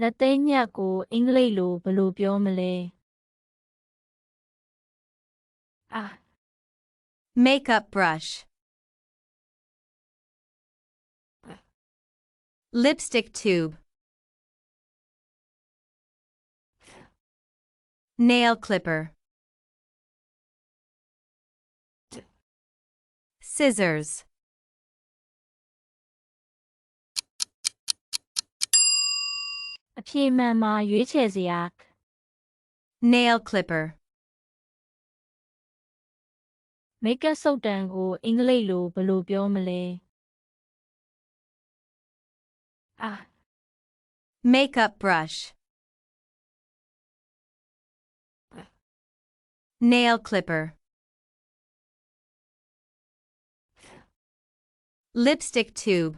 လက်သိမ်းညက်ကိုအင်္ဂလိပ်လိုဘယ်လိုပြောမလဲအာ Makeup brush. Lipstick tube. Nail clipper. Scissors. အပြေမှန်မှာရွေးချယ်စရာ Nail clipper. မိတ်ကပ်စုပ်တံကိုအင်္ဂလိပ်လိုဘယ်လိုပြောမလဲအာ Makeup brush. Nail clipper. Lipstick tube.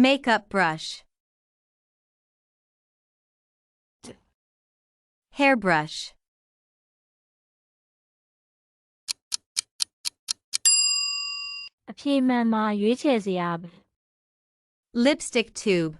Makeup brush. Hairbrush. Lipstick tube.